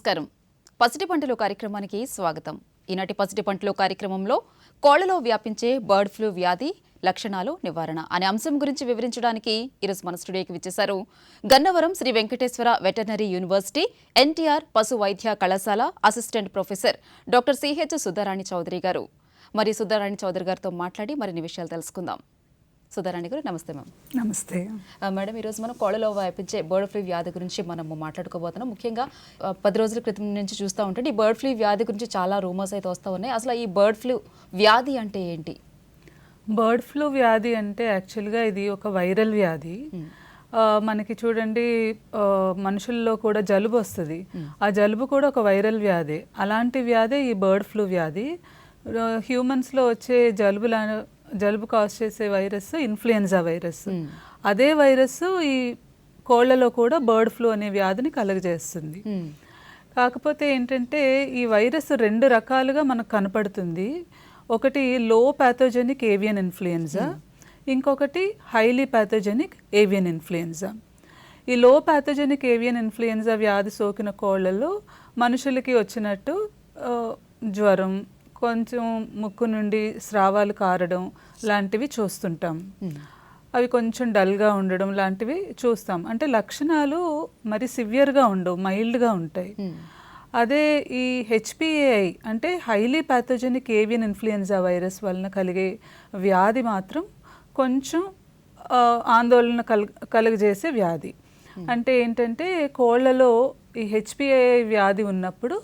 నమస్కారం. పసిటి పంటలు కార్యక్రమానికి స్వాగతం. ఈనాటి పసిటి పంటలు కార్యక్రమంలో కోళ్ళలో వ్యాపించే బర్డ్ ఫ్లూ వ్యాధి లక్షణాలు నివారణ అనే అంశం గురించి వివరించడానికి ఈరోజు మన స్టూడియోకి విచ్చేశారు గన్నవరం శ్రీ వెంకటేశ్వర వెటర్నరీ యూనివర్సిటీ ఎన్టీఆర్ పశు వైద్య కళాశాల assistant professor doctor CH Sudharani Chowdary garu. మరి సుధారాణి చౌదరి గారితో మాట్లాడి మరిన్ని విషయాలు తెలుసుకుందాం. సుధారాణి గారు నమస్తే మ్యామ్. నమస్తే. మేడం ఈరోజు మనం కోళ్ళలో వ్యాపించే బర్డ్ ఫ్లూ వ్యాధి గురించి మనము మాట్లాడుకోబోతున్నాం. ముఖ్యంగా పది రోజుల క్రితం నుంచి చూస్తూ ఉంటే ఈ బర్డ్ ఫ్లూ వ్యాధి గురించి చాలా రూమర్స్ అయితే వస్తూ ఉన్నాయి. అసలు ఈ బర్డ్ ఫ్లూ వ్యాధి అంటే ఏంటి? బర్డ్ ఫ్లూ వ్యాధి అంటే యాక్చువల్గా ఇది ఒక వైరల్ వ్యాధి. మనకి చూడండి మనుషుల్లో కూడా జలుబు వస్తుంది. ఆ జలుబు కూడా ఒక వైరల్ వ్యాధి. అలాంటి వ్యాధి ఈ బర్డ్ ఫ్లూ వ్యాధి. హ్యూమన్స్లో వచ్చే జలుబు జలుబు కాజ్ చేసే వైరస్ ఇన్ఫ్లుయెన్జా వైరస్ అదే వైరస్ ఈ కోళ్ళలో కూడా బర్డ్ ఫ్లూ అనే వ్యాధిని కలుగజేస్తుంది. మ్మ్. కాకపోతే ఏంటంటే ఈ వైరస్ రెండు రకాలుగా మనకు కనపడుతుంది. ఒకటి లో ప్యాథోజెనిక్ ఏవియన్ ఇన్ఫ్లుయెన్జా ఇంకొకటి హైలీ ప్యాథోజెనిక్ ఏవియన్ ఇన్ఫ్లుయెన్జా ఈ లో ప్యాథోజెనిక్ ఏవియన్ ఇన్ఫ్లుయెన్జా వ్యాధి సోకిన కోళ్ళలో మనుషులకి వచ్చినట్టు జ్వరం కొంచెం ముక్కు నుండి స్రావాలు కారడం లాంటివి చూస్తుంటాం. అవి కొంచెం డల్గా ఉండడం లాంటివి చూస్తాం. అంటే లక్షణాలు మరి సివియర్గా ఉండవు మైల్డ్గా ఉంటాయి. అదే ఈ హెచ్పిఏఐ అంటే highly pathogenic avian influenza virus వలన కలిగే వ్యాధి మాత్రం కొంచెం ఆందోళన కల్ కలుగజేసే వ్యాధి. అంటే ఏంటంటే కోళ్ళలో ఈ హెచ్పిఏఐ వ్యాధి ఉన్నప్పుడు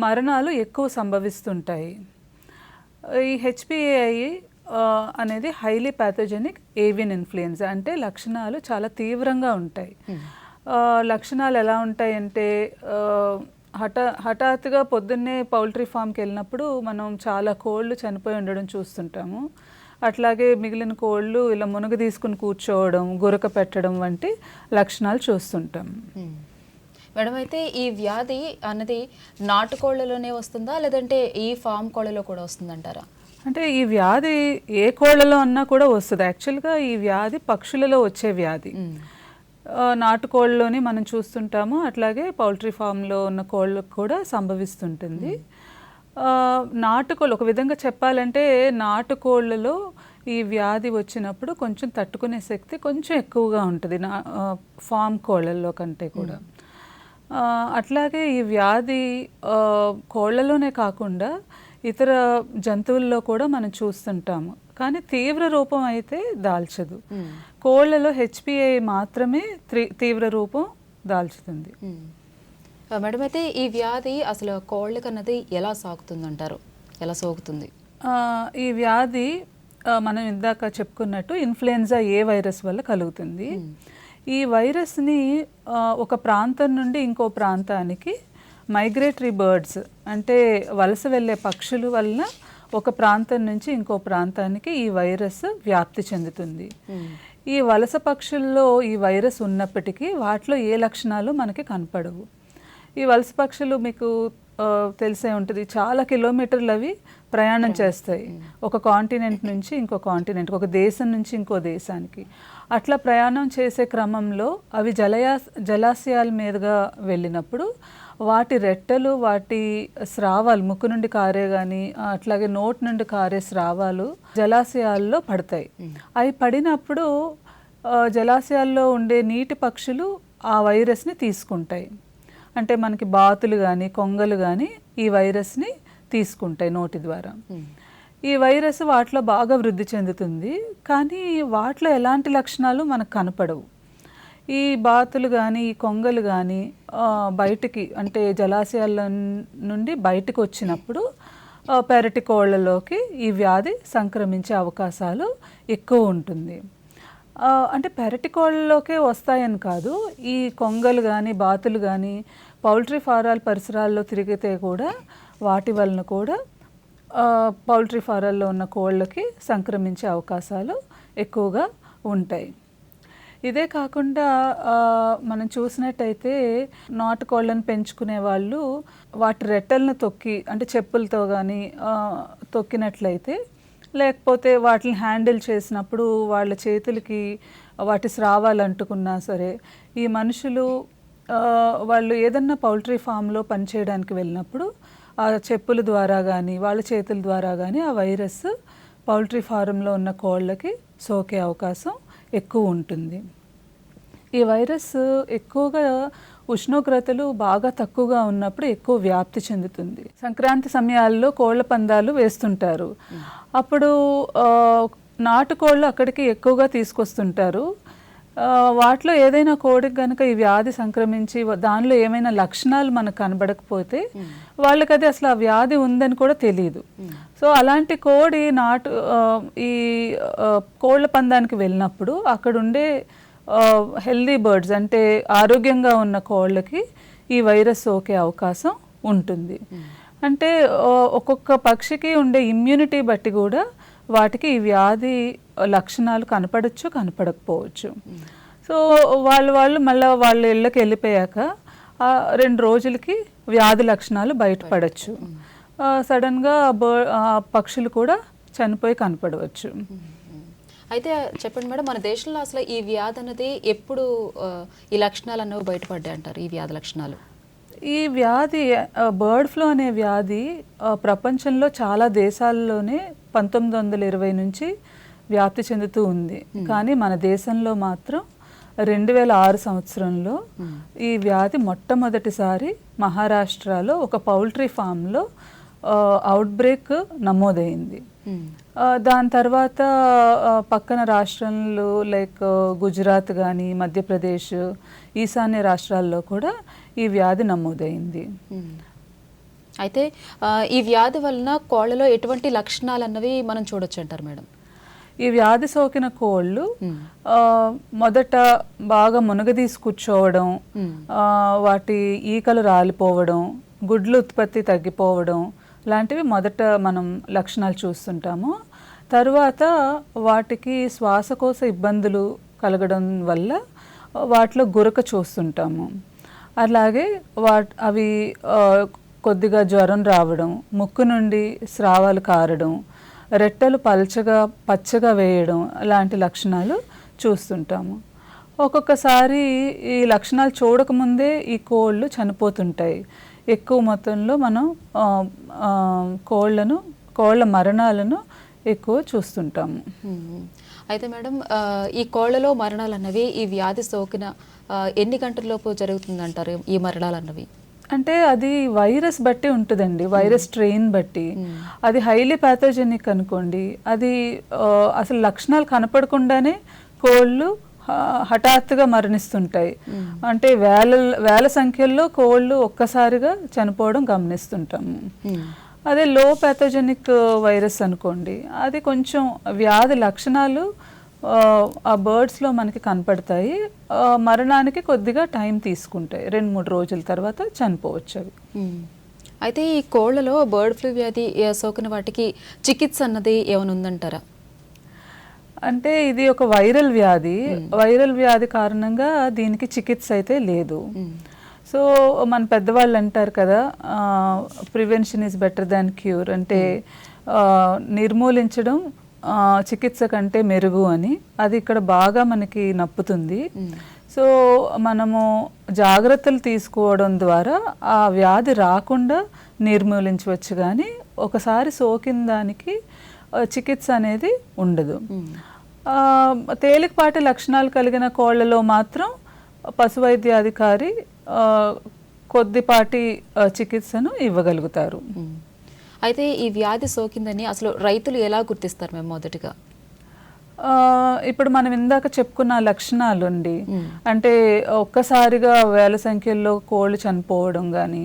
మరణాలు ఎక్కువ సంభవిస్తుంటాయి. ఈ హెచ్పిఏఐ అనేది హైలీ ప్యాథోజెనిక్ ఏవియన్ ఇన్ఫ్లుయెన్జా అంటే లక్షణాలు చాలా తీవ్రంగా ఉంటాయి. ఆ, లక్షణాలు ఎలా ఉంటాయంటే ఆ, హఠా హఠాత్తుగా పొద్దున్నే పౌల్ట్రీ ఫామ్కి వెళ్ళినప్పుడు మనం చాలా కోళ్ళు చనిపోయి ఉండడం చూస్తుంటాము. అట్లాగే మిగిలిన కోళ్ళు ఇలా మునుగు తీసుకుని కూర్చోవడం గురక పెట్టడం వంటి లక్షణాలు చూస్తుంటాం. మ్మ్. మేడం అయితే ఈ వ్యాధి అన్నది నాటుకోళ్ళలోనే వస్తుందా? లేదంటే ఈ ఫామ్ కోళ్ళలో కూడా వస్తుందంటారా? అంటే ఈ వ్యాధి ఏ కోళ్ళలో అన్నా కూడా వస్తుంది. యాక్చువల్గా ఈ వ్యాధి పక్షులలో వచ్చే వ్యాధి. నాటుకోళ్ళలోని మనం చూస్తుంటాము. అట్లాగే పౌల్ట్రీ ఫామ్లో ఉన్న కోళ్ళకు కూడా సంభవిస్తుంటుంది. నాటుకోళ్ళు ఒక విధంగా చెప్పాలంటే నాటుకోళ్ళలో ఈ వ్యాధి వచ్చినప్పుడు కొంచెం తట్టుకునే శక్తి కొంచెం ఎక్కువగా ఉంటుంది. నా ఫామ్ కోళ్ళల్లో కంటే కూడా. అట్లాగే ఈ వ్యాధి కోళ్ళలోనే కాకుండా ఇతర జంతువుల్లో కూడా మనం చూస్తుంటాము. కానీ తీవ్ర రూపం అయితే దాల్చదు. కోళ్ళలో హెచ్పిఐ మాత్రమే త్రి- తీవ్ర రూపం దాల్చుతుంది. ఆ, మేడం అయితే ఈ వ్యాధి అసలు కోళ్ళకన్నది ఎలా సాగుతుందంటారు? ఎలా సోకుతుంది? ఈ వ్యాధి మనం ఇందాక చెప్పుకున్నట్టు ఇన్ఫ్లుయెన్జా ఏ వైరస్ వల్ల కలుగుతుంది. ఈ వైరస్ని ఒక ప్రాంతం నుండి ఇంకో ప్రాంతానికి మైగ్రేటరీ బర్డ్స్ అంటే వలస వెళ్ళే పక్షుల వలన ఒక ప్రాంతం నుంచి ఇంకో ప్రాంతానికి ఈ వైరస్ వ్యాప్తి చెందుతుంది. ఈ వలస పక్షుల్లో ఈ వైరస్ ఉన్నప్పటికీ వాటిలో ఏ లక్షణాలు మనకి కనపడవు. ఈ వలస పక్షులు మీకు తెలిసే ఉంటుంది. చాలా కిలోమీటర్లు అవి ప్రయాణం చేస్తాయి. ఒక కాంటినెంట్ నుంచి ఇంకో కాంటినెంట్ ఒక దేశం నుంచి ఇంకో దేశానికి. అట్లా ప్రయాణం చేసే క్రమంలో అవి జలయా జలాశయాల మీదుగా వెళ్ళినప్పుడు వాటి రెట్టలు వాటి స్రావాలు ముక్కు నుండి కారే కానీ అట్లాగే నోటి నుండి కారే స్రావాలు జలాశయాల్లో పడతాయి. అవి పడినప్పుడు జలాశయాల్లో ఉండే నీటి పక్షులు ఆ వైరస్ని తీసుకుంటాయి. అంటే మనకి బాతులు కానీ కొంగలు కానీ ఈ వైరస్ని తీసుకుంటాయి నోటి ద్వారా. ఈ వైరస్ వాటిలో బాగా వృద్ధి చెందుతుంది కానీ వాటిలో ఎలాంటి లక్షణాలు మనకు కనపడవు. ఈ బాతులు కానీ ఈ కొంగలు కానీ బయటికి అంటే జలాశయాల నుండి బయటకు వచ్చినప్పుడు పెరటి కోళ్ళలోకి ఈ వ్యాధి సంక్రమించే అవకాశాలు ఎక్కువ ఉంటుంది. అంటే పెరటి కోళ్ళలోకే వస్తాయని కాదు ఈ కొంగలు కానీ బాతులు కానీ పౌల్ట్రీ ఫారాల పరిసరాల్లో తిరిగితే కూడా వాటి వలన కూడా పౌల్ట్రీ ఫారాల్లో ఉన్న కోళ్ళకి సంక్రమించే అవకాశాలు ఎక్కువగా ఉంటాయి. ఇదే కాకుండా మనం చూసినట్టయితే నాటుకోళ్ళను పెంచుకునే వాళ్ళు వాటి రెట్టలను తొక్కి అంటే చెప్పులతో కానీ తొక్కినట్లయితే లేకపోతే వాటిని హ్యాండిల్ చేసినప్పుడు వాళ్ళ చేతులకి వాటి స్రావాలు అంటుకున్నా సరే ఈ మనుషులు వాళ్ళు ఏదన్నా పౌల్ట్రీ ఫామ్లో పనిచేయడానికి వెళ్ళినప్పుడు ఆ చెప్పుల ద్వారా కానీ వాళ్ళ చేతుల ద్వారా కానీ ఆ వైరస్ పౌల్ట్రీ ఫారంలో ఉన్న కోళ్ళకి సోకే అవకాశం ఎక్కువ ఉంటుంది. ఈ వైరస్ ఎక్కువగా ఉష్ణోగ్రతలు బాగా తక్కువగా ఉన్నప్పుడు ఎక్కువ వ్యాప్తి చెందుతుంది. సంక్రాంతి సమయాల్లో కోళ్ళ పందాలు వేస్తుంటారు. అప్పుడు నాటుకోళ్ళు అక్కడికి ఎక్కువగా తీసుకొస్తుంటారు. వాటిలో ఏదైనా కోడికి కనుక ఈ వ్యాధి సంక్రమించి దానిలో ఏమైనా లక్షణాలు మనకు కనబడకపోతే వాళ్ళకి అది అసలు ఆ వ్యాధి ఉందని కూడా తెలియదు సో అలాంటి కోడి నాటు ఈ కోళ్ళ పందానికి వెళ్ళినప్పుడు అక్కడ ఉండే హెల్దీ బర్డ్స్ అంటే ఆరోగ్యంగా ఉన్న కోళ్ళకి ఈ వైరస్ సోకే అవకాశం ఉంటుంది. అంటే ఒక్కొక్క పక్షికి ఉండే ఇమ్యూనిటీ బట్టి కూడా వాటికి ఈ వ్యాధి లక్షణాలు కనపడచ్చు కనపడకపోవచ్చు. సో వాళ్ళు వాళ్ళు మళ్ళీ వాళ్ళ ఇళ్ళకి వెళ్ళిపోయాక రెండు రోజులకి వ్యాధి లక్షణాలు బయటపడచ్చు. సడన్గా పక్షులు కూడా చనిపోయి కనపడవచ్చు. అయితే చెప్పండి మేడం మన దేశంలో అసలు ఈ వ్యాధి అనేది ఎప్పుడు ఈ లక్షణాలు అనేవి బయటపడ్డాయి అంటారు ఈ వ్యాధి లక్షణాలు? ఈ వ్యాధి బర్డ్ ఫ్లూ అనే వ్యాధి ప్రపంచంలో చాలా దేశాల్లోనే పంతొమ్మిది వందల ఇరవై నుంచి వ్యాప్తి చెందుతూ ఉంది. కానీ మన దేశంలో మాత్రం రెండు వేల ఆరు సంవత్సరంలో ఈ వ్యాధి మొట్టమొదటిసారి మహారాష్ట్రలో ఒక పౌల్ట్రీ ఫామ్లో అవుట్ బ్రేక్ నమోదైంది. దాని తర్వాత పక్కన రాష్ట్రాలు లైక్ గుజరాత్ కానీ మధ్యప్రదేశ్ ఈశాన్య రాష్ట్రాల్లో కూడా ఈ వ్యాధి నమోదైంది. అయితే ఈ వ్యాధి వలన కోళ్ళలో ఎటువంటి లక్షణాలు అన్నవి మనం చూడొచ్చు అంటారు మేడం. ఈ వ్యాధి సోకిన కోళ్ళు మొదట బాగా మునగదీసి కూర్చోవడం వాటి ఈకలు రాలిపోవడం గుడ్లు ఉత్పత్తి తగ్గిపోవడం లాంటివి మొదట మనం లక్షణాలు చూస్తుంటాము. తరువాత వాటికి శ్వాసకోశ ఇబ్బందులు కలగడం వల్ల వాటిలో గురక చూస్తుంటాము. అలాగే వా అవి కొద్దిగా జ్వరం రావడం ముక్కు నుండి స్రావాలు కారడం రెట్టలు పల్చగా పచ్చగా వేయడం లాంటి లక్షణాలు చూస్తుంటాము. ఒక్కొక్కసారి ఈ లక్షణాలు చూడకముందే ఈ కోళ్ళు చనిపోతుంటాయి. ఎక్కువ మొత్తంలో మనం కోళ్ళను కోళ్ళను కోళ్ళ మరణాలను ఎక్కువ చూస్తుంటాము. అయితే మేడం ఈ కోళ్ళలో మరణాలు అన్నవి ఈ వ్యాధి సోకిన ఎన్ని గంటల్లోపు జరుగుతుందంటారు ఈ మరణాలు అన్నవి అంటే అది వైరస్ బట్టి ఉంటుందండి వైరస్ స్ట్రెయిన్ బట్టి. అది హైలీ ప్యాథోజెనిక్ అనుకోండి అది అసలు లక్షణాలు కనపడకుండానే కోళ్ళు హఠాత్తుగా మరణిస్తుంటాయి. అంటే వేల వేల సంఖ్యలో కోళ్ళు ఒక్కసారిగా చనిపోవడం గమనిస్తుంటాము. అదే లో ప్యాథోజెనిక్ వైరస్ అనుకోండి అది కొంచెం వ్యాధి లక్షణాలు ఆ, బర్డ్స్లో మనకి కనపడతాయి. మరణానికి కొద్దిగా టైం తీసుకుంటాయి. రెండు మూడు రోజుల తర్వాత చనిపోవచ్చు అవి. అయితే ఈ కోళ్ళలో బర్డ్ ఫ్లూ వ్యాధి సోకిన వాటికి చికిత్స అన్నది ఏమైనా ఉందంటారా? అంటే ఇది ఒక వైరల్ వ్యాధి. వైరల్ వ్యాధి కారణంగా దీనికి చికిత్స అయితే లేదు. సో మన పెద్దవాళ్ళు అంటారు కదా prevention is better than cure అంటే నిర్మూలించడం చికిత్స కంటే మెరుగు అని. అది ఇక్కడ బాగా మనకి నప్పుతుంది. సో మనము జాగ్రత్తలు తీసుకోవడం ద్వారా ఆ వ్యాధి రాకుండా నిర్మూలించవచ్చు కానీ ఒకసారి సోకిన దానికి చికిత్స అనేది ఉండదు. తేలికపాటి లక్షణాలు కలిగిన కోళ్ళలో మాత్రం పశు వైద్యాధికారి కొద్దిపాటి చికిత్సను ఇవ్వగలుగుతారు. అయితే ఈ వ్యాధి సోకిందని అసలు రైతులు ఎలా గుర్తిస్తారు మేము మొదటిగా? ఇప్పుడు మనం ఇందాక చెప్పుకున్న లక్షణాలు అండి అంటే ఒక్కసారిగా వేల సంఖ్యలో కోళ్ళు చనిపోవడం కానీ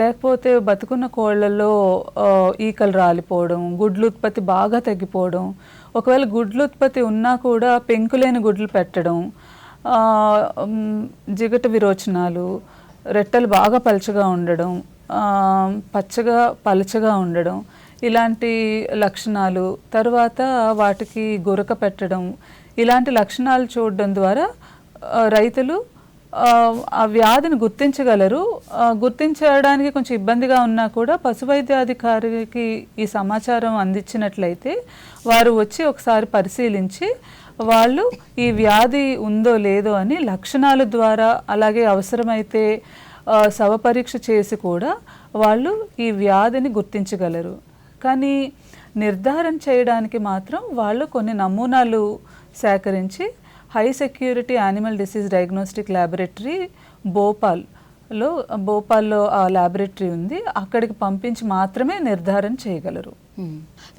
లేకపోతే బతుకున్న కోళ్ళల్లో ఆ, ఈకలు రాలిపోవడం గుడ్లు ఉత్పత్తి బాగా తగ్గిపోవడం ఒకవేళ గుడ్లు ఉత్పత్తి ఉన్నా కూడా పెంకులేని గుడ్లు పెట్టడం జిగట విరోచనాలు రెట్టలు బాగా పలచగా ఉండడం పచ్చగా పలచగా ఉండడం ఇలాంటి లక్షణాలు తర్వాత వాటికి గురక పెట్టడం ఇలాంటి లక్షణాలు చూడడం ద్వారా రైతులు ఆ, వ్యాధిని గుర్తించగలరు. గుర్తించడానికి కొంచెం ఇబ్బందిగా ఉన్నా కూడా పశువైద్యాధికారికి ఈ సమాచారం అందించినట్లయితే వారు వచ్చి ఒకసారి పరిశీలించి వాళ్ళు ఈ వ్యాధి ఉందో లేదో అని లక్షణాల ద్వారా అలాగే అవసరమైతే శవపరీక్ష శవ పరీక్ష చేసి కూడా వాళ్ళు ఈ వ్యాధిని గుర్తించగలరు. కానీ నిర్ధారణ చేయడానికి మాత్రం వాళ్ళు కొన్ని నమూనాలు సేకరించి high security animal disease diagnostic laboratory Bhopal భోపాల్లో భోపాల్లో ఆ ల్యాబొరేటరీ ఉంది. అక్కడికి పంపించి మాత్రమే నిర్ధారణ చేయగలరు.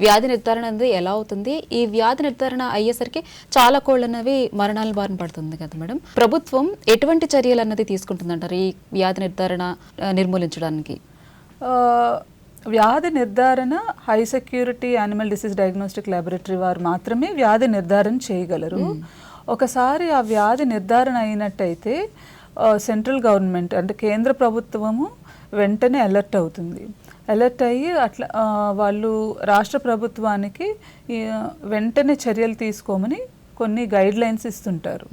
వ్యాధి నిర్ధారణ అనేది ఎలా అవుతుంది? ఈ వ్యాధి నిర్ధారణ అయ్యేసరికి చాలా కోళ్ళు అనేవి మరణాల బారిన పడుతుంది కదా మేడం. ప్రభుత్వం ఎటువంటి చర్యలు అన్నది తీసుకుంటుందంటారు ఈ వ్యాధి నిర్ధారణ నిర్మూలించడానికి? వ్యాధి నిర్ధారణ high security animal disease diagnostic laboratory వారు మాత్రమే వ్యాధి నిర్ధారణ చేయగలరు. ఒకసారి ఆ వ్యాధి నిర్ధారణ అయినట్టయితే సెంట్రల్ గవర్నమెంట్ అంటే కేంద్ర ప్రభుత్వము వెంటనే అలర్ట్ అవుతుంది అలర్ట్ అయ్యి అట్లా వాళ్ళు రాష్ట్ర ప్రభుత్వానికి వెంటనే చర్యలు తీసుకోమని కొన్ని గైడ్ లైన్స్ ఇస్తుంటారు.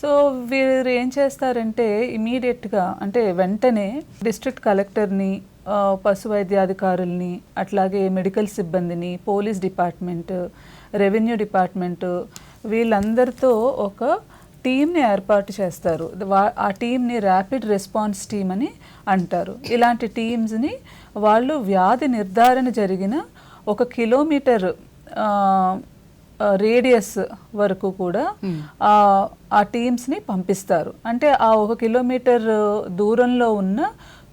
సో వీరు ఏం చేస్తారంటే ఇమీడియట్గా అంటే వెంటనే డిస్ట్రిక్ట్ కలెక్టర్ని పశు వైద్యాధికారుల్ని అట్లాగే మెడికల్ సిబ్బందిని పోలీస్ డిపార్ట్మెంట్ రెవెన్యూ డిపార్ట్మెంట్ వీళ్ళందరితో ఒక టీంని ఏర్పాటు చేస్తారు. ఆ టీంని ర్యాపిడ్ రెస్పాన్స్ టీమ్ అని అంటారు. ఇలాంటి టీమ్స్ని వాళ్ళు వ్యాధి నిర్ధారణ జరిగిన ఒక కిలోమీటర్ రేడియస్ వరకు కూడా ఆ టీమ్స్ని పంపిస్తారు. అంటే ఆ ఒక కిలోమీటర్ దూరంలో ఉన్న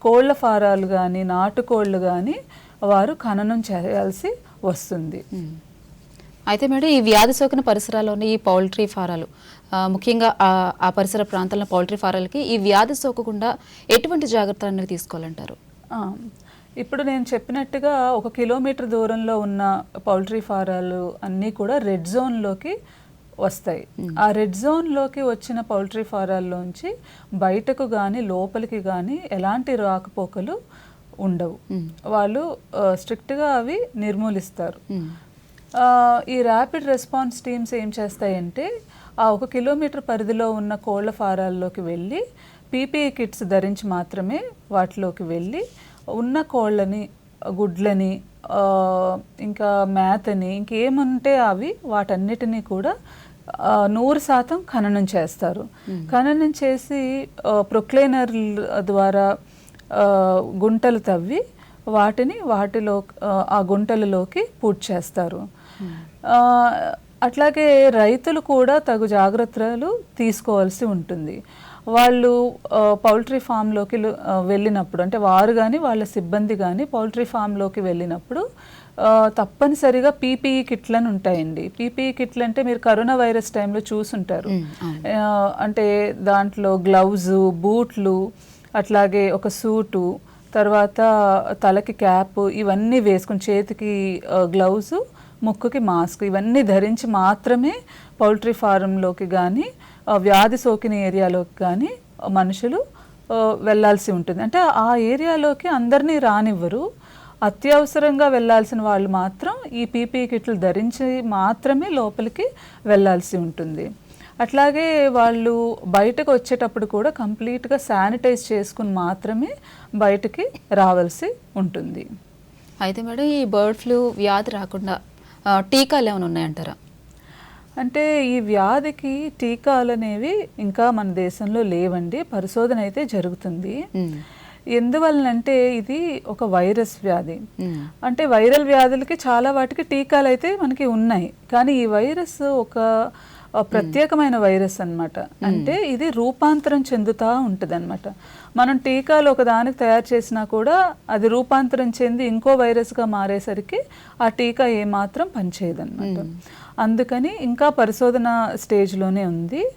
కోళ్ళ ఫారాలు కానీ నాటుకోళ్ళు కానీ వారు ఖననం చేయాల్సి వస్తుంది. అయితే మేడం ఈ వ్యాధి సోకిన పరిసరాల్లోని ఈ పౌల్ట్రీ ఫారాలు ముఖ్యంగా ఆ- పరిసర ప్రాంతాల్లో పౌల్ట్రీ ఫారాలకి ఈ వ్యాధి సోకకుండా ఎటువంటి జాగ్రత్తలు అనేవి తీసుకోవాలంటారు? ఇప్పుడు నేను చెప్పినట్టుగా ఒక కిలోమీటర్ దూరంలో ఉన్న పౌల్ట్రీ ఫారాలు అన్నీ కూడా రెడ్ జోన్లోకి వస్తాయి. ఆ రెడ్ జోన్లోకి వచ్చిన పౌల్ట్రీ ఫారాల్లోంచి బయటకు కానీ లోపలికి కానీ ఎలాంటి రాకపోకలు ఉండవు. వాళ్ళు స్ట్రిక్ట్గా అవి నిర్మూలిస్తారు. ఈ ర్యాపిడ్ రెస్పాన్స్ టీమ్స్ ఏం చేస్తాయంటే ఆ ఒక కిలోమీటర్ పరిధిలో ఉన్న కోళ్ళ ఫారాల్లోకి వెళ్ళి పీపీఈ కిట్స్ ధరించి మాత్రమే వాటిలోకి వెళ్ళి ఉన్న కోళ్ళని గుడ్లని ఇంకా మేతని ఇంకేముంటే అవి వాటన్నిటినీ కూడా నూరు శాతం ఖననం చేస్తారు. ఖననం చేసి ప్రొక్లైనర్ ద్వారా గుంటలు తవ్వి వాటిని వాటిలో ఆ, గుంటలలోకి పూడ్ చేస్తారు అట్లాగే రైతులు కూడా తగు జాగ్రత్తలు తీసుకోవాల్సి ఉంటుంది. వాళ్ళు పౌల్ట్రీ ఫామ్లోకి వెళ్ళినప్పుడు అంటే వారు కానీ వాళ్ళ సిబ్బంది కానీ పౌల్ట్రీ ఫామ్లోకి వెళ్ళినప్పుడు తప్పనిసరిగా పీపీఈ కిట్లను ఉంటాయండి. పీపీఈ కిట్లు అంటే మీరు కరోనా వైరస్ టైంలో చూసుంటారు. అంటే దాంట్లో గ్లౌజు బూట్లు అట్లాగే ఒక సూటు తర్వాత తలకి క్యాప్ ఇవన్నీ వేసుకుని చేతికి గ్లౌజు ముక్కుకి మాస్క్ ఇవన్నీ ధరించి మాత్రమే పౌల్ట్రీ ఫారంలోకి కానీ వ్యాధి సోకిన ఏరియాలోకి కానీ మనుషులు వెళ్ళాల్సి ఉంటుంది. అంటే ఆ ఏరియాలోకి అందరినీ రానివ్వరు. అత్యవసరంగా వెళ్ళాల్సిన వాళ్ళు మాత్రం ఈ పీపీ కిట్లు ధరించి మాత్రమే లోపలికి వెళ్ళాల్సి ఉంటుంది. అట్లాగే వాళ్ళు బయటకు వచ్చేటప్పుడు కూడా కంప్లీట్గా శానిటైజ్ చేసుకుని మాత్రమే బయటికి రావాల్సి ఉంటుంది. అయితే మేడం ఈ బర్డ్ ఫ్లూ వ్యాధి రాకుండా టీకాలు ఏమైనా ఉన్నాయంటారా? అంటే ఈ వ్యాధికి టీకాలు అనేవి ఇంకా మన దేశంలో లేవండి. పరిశోధన అయితే జరుగుతుంది. ఎందువలనంటే ఇది ఒక వైరస్ వ్యాధి. అంటే వైరల్ వ్యాధులకి చాలా వాటికి టీకాలు అయితే మనకి ఉన్నాయి. కానీ ఈ వైరస్ ఒక ప్రత్యేకమైన వైరస్ అన్నమాట. అంటే ఇది రూపాంతరం చెందుతా ఉంటుంది మనం టీకాలు ఒక దానికి తయారు చేసినా కూడా అది రూపాంతరం చెంది ఇంకో వైరస్గా మారేసరికి ఆ టీకా ఏమాత్రం పనిచేయదన్నమాట. అందుకని ఇంకా పరిశోధన స్టేజ్లోనే ఉంది.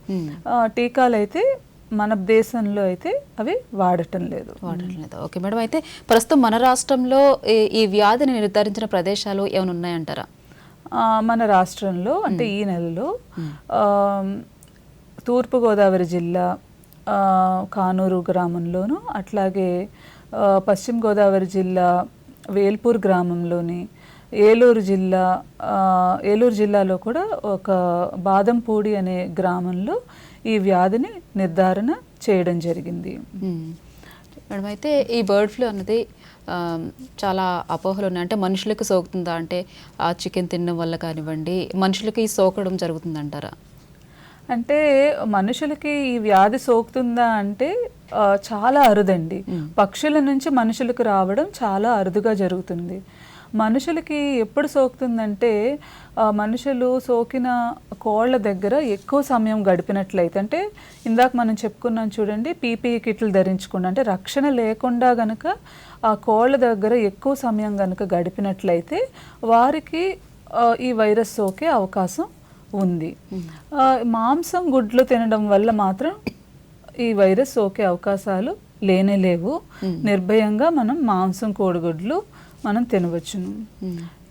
టీకాలు అయితే మన దేశంలో అయితే అవి వాడటం లేదు. వాడట్లేదు ఓకే మేడం. అయితే ప్రస్తుతం మన రాష్ట్రంలో ఈ- వ్యాధిని నిర్ధారించిన ప్రదేశాలు ఏమైనా ఉన్నాయంటారా? మన రాష్ట్రంలో అంటే ఈ నెలలో తూర్పుగోదావరి జిల్లా కానూరు గ్రామంలోను అట్లాగే పశ్చిమ గోదావరి జిల్లా వేల్పూర్ గ్రామంలోని ఏలూరు జిల్లా ఏలూరు జిల్లాలో కూడా ఒక బాదంపూడి అనే గ్రామంలో ఈ వ్యాధిని నిర్ధారణ చేయడం జరిగింది. మేడం అయితే ఈ బర్డ్ ఫ్లూ అన్నది చాలా అపోహలు ఉన్నాయి అంటే మనుషులకు సోకుతుందా అంటే ఆ చికెన్ తినడం వల్ల కానివ్వండి మనుషులకి సోకడం జరుగుతుందంటారా? అంటే మనుషులకి ఈ వ్యాధి సోకుతుందా అంటే చాలా అరుదండి. పక్షుల నుంచి మనుషులకు రావడం చాలా అరుదుగా జరుగుతుంది. మనుషులకి ఎప్పుడు సోకుతుందంటే మనుషులు సోకిన కోళ్ళ దగ్గర ఎక్కువ సమయం గడిపినట్లయితే అంటే ఇందాక మనం చెప్పుకున్నాం చూడండి పీపీఈ కిట్లు ధరించకుండా. అంటే రక్షణ లేకుండా గనక ఆ కోళ్ళ దగ్గర ఎక్కువ సమయం గనక గడిపినట్లయితే వారికి ఈ వైరస్ సోకే అవకాశం ఉంది. మాంసం గుడ్లు తినడం వల్ల మాత్రం ఈ వైరస్ సోకే అవకాశాలు లేనే లేవు. నిర్భయంగా మనం మాంసం కోడిగుడ్లు మనం తినవచ్చును.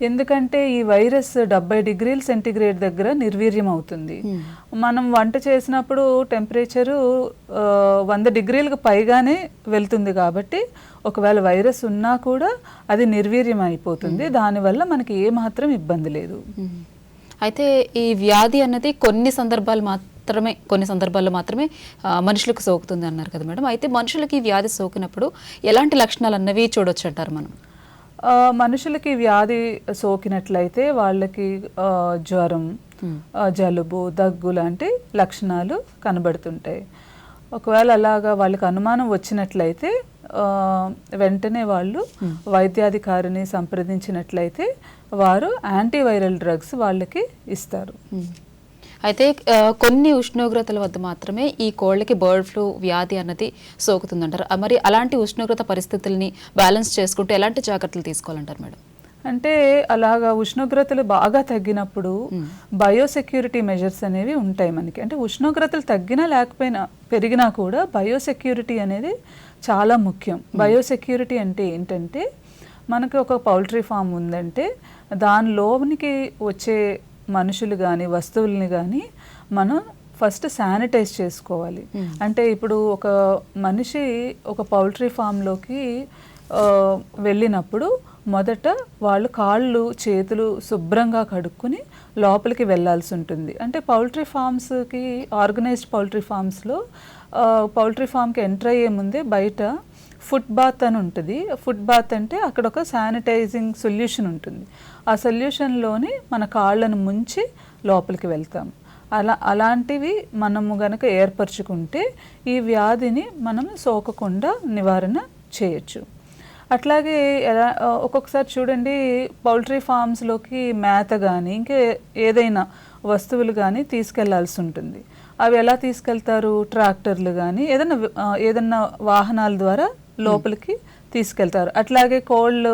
ఎందుకంటే ఈ వైరస్ డెబ్బై డిగ్రీల సెంటీగ్రేడ్ దగ్గర నిర్వీర్యం అవుతుంది మనం వంట చేసినప్పుడు టెంపరేచరు వంద డిగ్రీలకు పైగానే వెళ్తుంది కాబట్టి ఒకవేళ వైరస్ ఉన్నా కూడా అది నిర్వీర్యం అయిపోతుంది దానివల్ల మనకి ఏమాత్రం ఇబ్బంది లేదు. అయితే ఈ వ్యాధి అన్నది కొన్ని సందర్భాలు మాత్రమే కొన్ని సందర్భాల్లో మాత్రమే మనుషులకు సోకుతుంది అన్నారు కదా మేడం. అయితే మనుషులకి ఈ వ్యాధి సోకినప్పుడు ఎలాంటి లక్షణాలు అన్నవి చూడొచ్చు అంటారు మనం? మనుషులకి వ్యాధి సోకినట్లయితే వాళ్ళకి జ్వరం జలుబు దగ్గు లాంటి లక్షణాలు కనబడుతుంటాయి. ఒకవేళ అలాగా వాళ్ళకి అనుమానం వచ్చినట్లయితే వెంటనే వాళ్ళు వైద్యాధికారిని సంప్రదించినట్లయితే వారు యాంటీవైరల్ డ్రగ్స్ వాళ్ళకి ఇస్తారు. అయితే కొన్ని ఉష్ణోగ్రతల వద్ద మాత్రమే ఈ కోళ్ళకి బర్డ్ ఫ్లూ వ్యాధి అన్నది సోకుతుందంటారు. మరి అలాంటి ఉష్ణోగ్రత పరిస్థితుల్ని బ్యాలెన్స్ చేసుకుంటూ ఎలాంటి జాగ్రత్తలు తీసుకోవాలంటారు మేడం? అంటే అలాగా ఉష్ణోగ్రతలు బాగా తగ్గినప్పుడు బయోసెక్యూరిటీ మెజర్స్ అనేవి ఉంటాయి మనకి. అంటే ఉష్ణోగ్రతలు తగ్గినా లేకపోయినా పెరిగినా కూడా బయోసెక్యూరిటీ అనేది చాలా ముఖ్యం. బయోసెక్యూరిటీ అంటే ఏంటంటే మనకి ఒక పౌల్ట్రీ ఫామ్ ఉందంటే దానిలోనికి వచ్చే మనుషులు కానీ వస్తువుల్ని కానీ మనం ఫస్ట్ శానిటైజ్ చేసుకోవాలి. అంటే ఇప్పుడు ఒక మనిషి ఒక పౌల్ట్రీ ఫామ్లోకి వెళ్ళినప్పుడు మొదట వాళ్ళు కాళ్ళు చేతులు శుభ్రంగా కడుక్కుని లోపలికి వెళ్ళాల్సి ఉంటుంది. అంటే పౌల్ట్రీ ఫామ్స్కి ఆర్గనైజ్డ్ పౌల్ట్రీ ఫామ్స్లో పౌల్ట్రీ ఫామ్కి ఎంటర్ అయ్యే ముందే బయట ఫుట్ బాత్ అని ఉంటుంది. ఫుట్ బాత్ అంటే అక్కడ ఒక శానిటైజింగ్ సొల్యూషన్ ఉంటుంది. ఆ సొల్యూషన్లోని మన కాళ్ళను ముంచి లోపలికి వెళ్తాం. అలా అలాంటివి మనము గనక ఏర్పరచుకుంటే ఈ వ్యాధిని మనం సోకకుండా నివారణ చేయొచ్చు. అట్లాగే ఎలా ఒక్కొక్కసారి చూడండి పౌల్ట్రీ ఫామ్స్లోకి మేత కానీ ఇంకా ఏదైనా వస్తువులు కానీ తీసుకెళ్ళాల్సి ఉంటుంది. అవి ఎలా తీసుకెళ్తారు? ట్రాక్టర్లు కానీ ఏదైనా ఏదైనా వాహనాల ద్వారా లోపలికి తీసుకెళ్తారు. అట్లాగే కోళ్ళు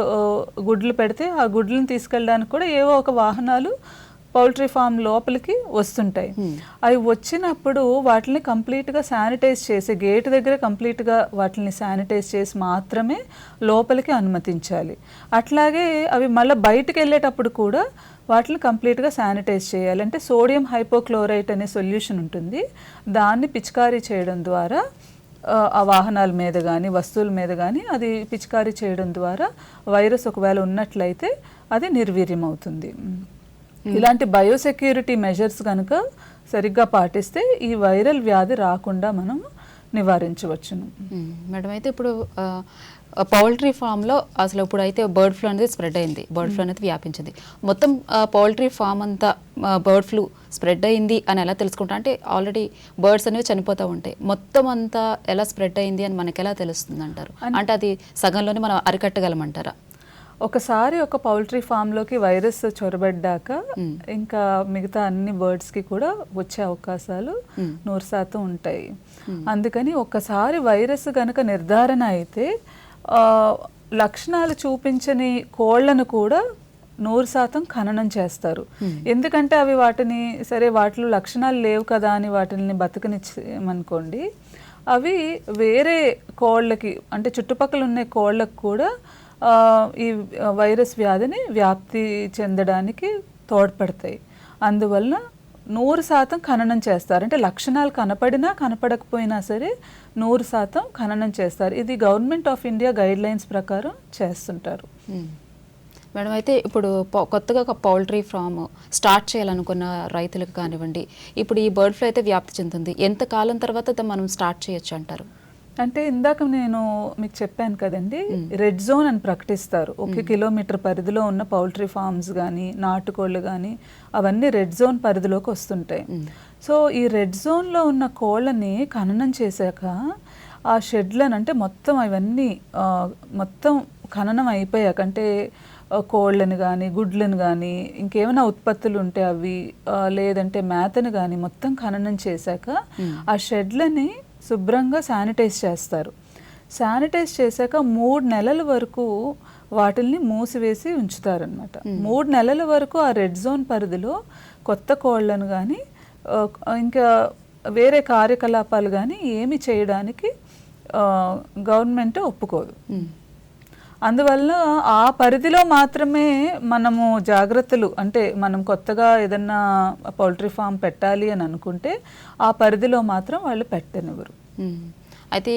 గుడ్లు పెడితే ఆ గుడ్లను తీసుకెళ్ళడానికి కూడా ఏవో ఒక వాహనాలు పౌల్ట్రీ ఫామ్ లోపలికి వస్తుంటాయి. అవి వచ్చినప్పుడు వాటిని కంప్లీట్గా శానిటైజ్ చేసి గేట్ దగ్గర కంప్లీట్గా వాటిని శానిటైజ్ చేసి మాత్రమే లోపలికి అనుమతించాలి. అట్లాగే అవి మళ్ళీ బయటకు వెళ్ళేటప్పుడు కూడా వాటిని కంప్లీట్గా శానిటైజ్ చేయాలి. అంటే సోడియం హైపోక్లోరైట్ అనే సొల్యూషన్ ఉంటుంది. దాన్ని పిచికారీ చేయడం ద్వారా ఆ, వాహనాల మీద కానీ వస్తువుల మీద కానీ అది పిచికారీ చేయడం ద్వారా వైరస్ ఒకవేళ ఉన్నట్లయితే అది నిర్వీర్యం అవుతుంది ఇలాంటి బయోసెక్యూరిటీ మెజర్స్ కనుక సరిగ్గా పాటిస్తే ఈ వైరల్ వ్యాధి రాకుండా మనం నివారించవచ్చును. మేడం అయితే ఇప్పుడు పౌల్ట్రీ ఫామ్లో అసలు ఇప్పుడు అయితే బర్డ్ ఫ్లూ అనేది స్ప్రెడ్ అయింది. బర్డ్ ఫ్లూ అనేది వ్యాపించింది. మొత్తం పౌల్ట్రీ ఫామ్ అంతా బర్డ్ ఫ్లూ స్ప్రెడ్ అయింది అని ఎలా తెలుసుకుంటా అంటే ఆల్రెడీ బర్డ్స్ అనేవి చనిపోతూ ఉంటాయి. మొత్తం అంతా ఎలా స్ప్రెడ్ అయింది అని మనకి ఎలా తెలుస్తుంది అంటారు అంటే అది సగంలోనే మనం అరికట్టగలమంటారా? ఒకసారి ఒక పౌల్ట్రీ ఫామ్లోకి వైరస్ చొరబడ్డాక ఇంకా మిగతా అన్ని బర్డ్స్కి కూడా వచ్చే అవకాశాలు నూరు శాతం ఉంటాయి. అందుకని ఒక్కసారి వైరస్ కనుక నిర్ధారణ అయితే లక్షణాలు చూపించని కోళ్ళను కూడా నూరు శాతం ఖననం చేస్తారు. ఎందుకంటే అవి వాటిని సరే వాటిలో లక్షణాలు లేవు కదా అని వాటిని బతకనిచ్చామనుకోండి అవి వేరే కోళ్ళకి అంటే చుట్టుపక్కల ఉన్న కోళ్ళకు కూడా ఈ వైరస్ వ్యాధిని వ్యాప్తి చెందడానికి తోడ్పడతాయి. అందువల్ల నూరు శాతం ఖననం చేస్తారు. అంటే లక్షణాలు కనపడినా కనపడకపోయినా సరే నూరు శాతం ఖననం చేస్తారు. ఇది government of India guidelines ప్రకారం చేస్తుంటారు. మేడం అయితే ఇప్పుడు కొత్తగా ఒక పౌల్ట్రీ ఫామ్ స్టార్ట్ చేయాలనుకున్న రైతులకు కానివ్వండి ఇప్పుడు ఈ బర్డ్ ఫ్లూ అయితే వ్యాప్తి చెందుతుంది. ఎంత కాలం తర్వాత మనం స్టార్ట్ చేయొచ్చు అంటారు? అంటే ఇందాక నేను మీకు చెప్పాను కదండి రెడ్ జోన్ అని ప్రకటిస్తారు. ఒక కిలోమీటర్ పరిధిలో ఉన్న పౌల్ట్రీ ఫార్మ్స్ కానీ నాటుకోళ్ళు కానీ అవన్నీ రెడ్ జోన్ పరిధిలోకి వస్తుంటాయి. సో ఈ రెడ్ జోన్లో ఉన్న కోళ్ళని ఖననం చేశాక ఆ షెడ్లను అంటే మొత్తం అవన్నీ మొత్తం ఖననం అయిపోయాక అంటే కోళ్ళని కానీ గుడ్లను కానీ ఇంకేమైనా ఉత్పత్తులు ఉంటే అవి లేదంటే మేతను కానీ మొత్తం ఖననం చేశాక ఆ షెడ్లని శుభ్రంగా శానిటైజ్ చేస్తారు. శానిటైజ్ చేశాక మూడు నెలల వరకు వాటిల్ని మూసివేసి ఉంచుతారనమాట మూడు నెలల వరకు ఆ రెడ్ జోన్ పరిధిలో కొత్త కోళ్ళను కానీ ఇంకా వేరే కార్యకలాపాలు కానీ ఏమి చేయడానికి గవర్నమెంట్ ఒప్పుకోదు. అందువల్ల ఆ పరిధిలో మాత్రమే మనము జాగ్రత్తలు అంటే మనం కొత్తగా ఏదన్నా పౌల్ట్రీ ఫామ్ పెట్టాలి అని అనుకుంటే ఆ పరిధిలో మాత్రం వాళ్ళు పెట్టనివ్వరు. అయితే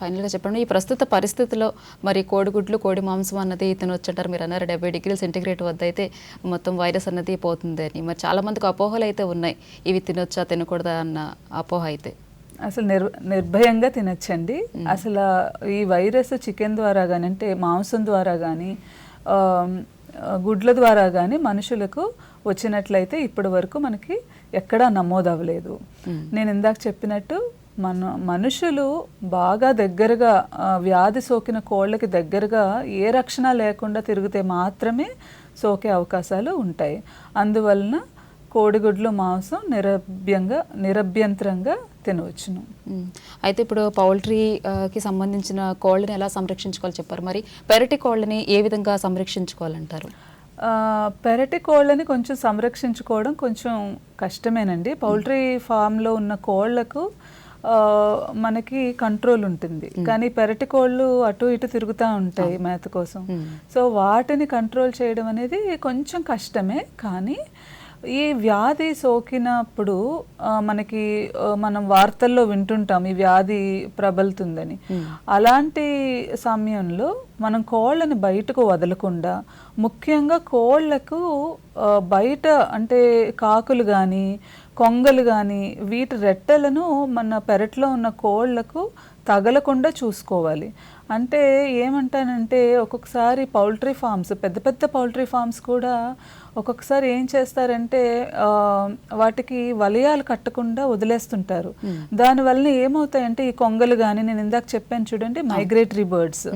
ఫైనల్గా చెప్పండి ఈ ప్రస్తుత పరిస్థితిలో మరి కోడిగుడ్లు కోడి మాంసం అన్నది తినొచ్చంటారు మీరు అన్నారు డెబ్బై డిగ్రీల సెంటిగ్రేడ్ వద్ద అయితే మొత్తం వైరస్ అన్నది పోతుంది అని మరి చాలా మందికి అపోహలు అయితే ఉన్నాయి ఇవి తినొచ్చా తినకూడదా అన్న అపోహ అయితే. అసలు నిర్ నిర్భయంగా తినచ్చండి. అసలు ఈ వైరస్ చికెన్ ద్వారా కానీ అంటే మాంసం ద్వారా కానీ గుడ్ల ద్వారా కానీ మనుషులకు వచ్చినట్లయితే ఇప్పటి వరకు మనకి ఎక్కడా నమోదవ్వలేదు. నేను ఇందాక చెప్పినట్టు మన మనుషులు బాగా దగ్గరగా వ్యాధి సోకిన కోళ్ళకి దగ్గరగా ఏ రక్షణ లేకుండా తిరిగితే మాత్రమే సోకే అవకాశాలు ఉంటాయి. అందువలన కోడిగుడ్లు మాంసం నిరభ్యంగా నిరభ్యంతరంగా తినవచ్చును. అయితే ఇప్పుడు పౌల్ట్రీ ఆ, కి సంబంధించిన కోళ్ళని ఎలా సంరక్షించుకోవాలి చెప్పారు. మరి పెరటి కోళ్ళని ఏ విధంగా సంరక్షించుకోవాలంటారు? పెరటి కోళ్ళని కొంచెం సంరక్షించుకోవడం కొంచెం కష్టమేనండి. పౌల్ట్రీ ఫామ్లో ఉన్న కోళ్ళకు మనకి కంట్రోల్ ఉంటుంది. కానీ పెరటి కోళ్ళు అటు ఇటు తిరుగుతూ ఉంటాయి మేత కోసం. సో వాటిని కంట్రోల్ చేయడం అనేది కొంచెం కష్టమే. కానీ ఈ వ్యాధి సోకినప్పుడు మనకి మనం వార్తల్లో వింటుంటాం ఈ వ్యాధి ప్రబలుతుందని. అలాంటి సమయంలో మనం కోళ్ళని బయటకు వదలకుండా ముఖ్యంగా కోళ్ళకు ఆ, బయట అంటే కాకులు కానీ కొంగలు కానీ వీటి రెట్టలను మన పెరట్లో ఉన్న కోళ్ళకు తగలకుండా చూసుకోవాలి. అంటే ఏమంటానంటే ఒక్కొక్కసారి పౌల్ట్రీ ఫార్మ్స్ పెద్ద పెద్ద పౌల్ట్రీ ఫార్మ్స్ కూడా ఒక్కొక్కసారి ఏం చేస్తారంటే వాటికి వలయాలు కట్టకుండా వదిలేస్తుంటారు. దానివల్ల ఏమవుతాయంటే ఈ కొంగలు కానీ నేను ఇందాక చెప్పాను చూడండి మైగ్రేటరీ బర్డ్స్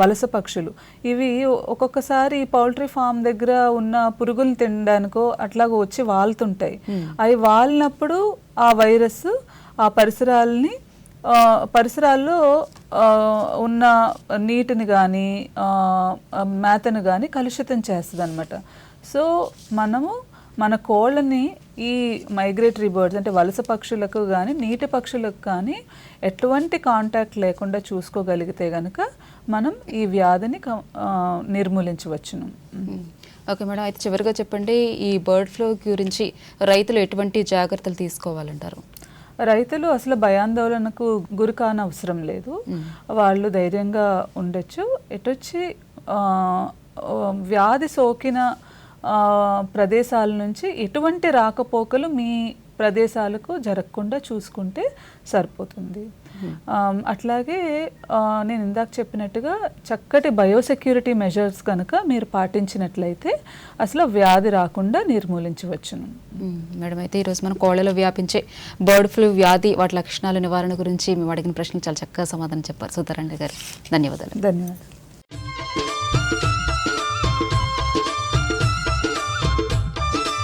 వలస పక్షులు. ఇవి ఒక్కొక్కసారి ఈ పౌల్ట్రీ ఫామ్ దగ్గర ఉన్న పురుగులు తినడానికో అట్లాగ వచ్చి వాళ్తుంటాయి. అవి వాలినప్పుడు ఆ వైరస్ ఆ పరిసరాలని పరిసరాల్లో ఉన్న నీటిని కానీ మేతను కానీ కలుషితం చేస్తుంది అనమాట సో మనము మన కోళ్ళని ఈ మైగ్రేటరీ బర్డ్స్ అంటే వలస పక్షులకు కానీ నీటి పక్షులకు కానీ ఎటువంటి కాంటాక్ట్ లేకుండా చూసుకోగలిగితే కనుక మనం ఈ వ్యాధిని క- నిర్మూలించవచ్చును. ఓకే మేడం అయితే చివరిగా చెప్పండి ఈ బర్డ్ ఫ్లూ గురించి రైతులు ఎటువంటి జాగ్రత్తలు తీసుకోవాలంటారు? రైతులు అసలు భయాందోళనకు గురి కానవసరం లేదు. వాళ్ళు ధైర్యంగా ఉండొచ్చు. ఎటొచ్చి వ్యాధి సోకిన ప్రదేశాల నుంచి ఎటువంటి రాకపోకలు మీ ప్రదేశాలకు జరగకుండా చూసుకుంటే సరిపోతుంది. అట్లాగే నేను ఇందాక చెప్పినట్టుగా చక్కటి బయోసెక్యూరిటీ మెజర్స్ కనుక మీరు పాటించినట్లయితే అసలు వ్యాధి రాకుండా నిర్మూలించవచ్చును. మేడం అయితే ఈరోజు మనం కోళ్ళలో వ్యాపించే బర్డ్ ఫ్లూ వ్యాధి వాటి లక్షణాల నివారణ గురించి మేము అడిగిన ప్రశ్నలు చాలా చక్కగా సమాధానం చెప్పారు. సుధారాణి గారు ధన్యవాదాలు. ధన్యవాదాలు.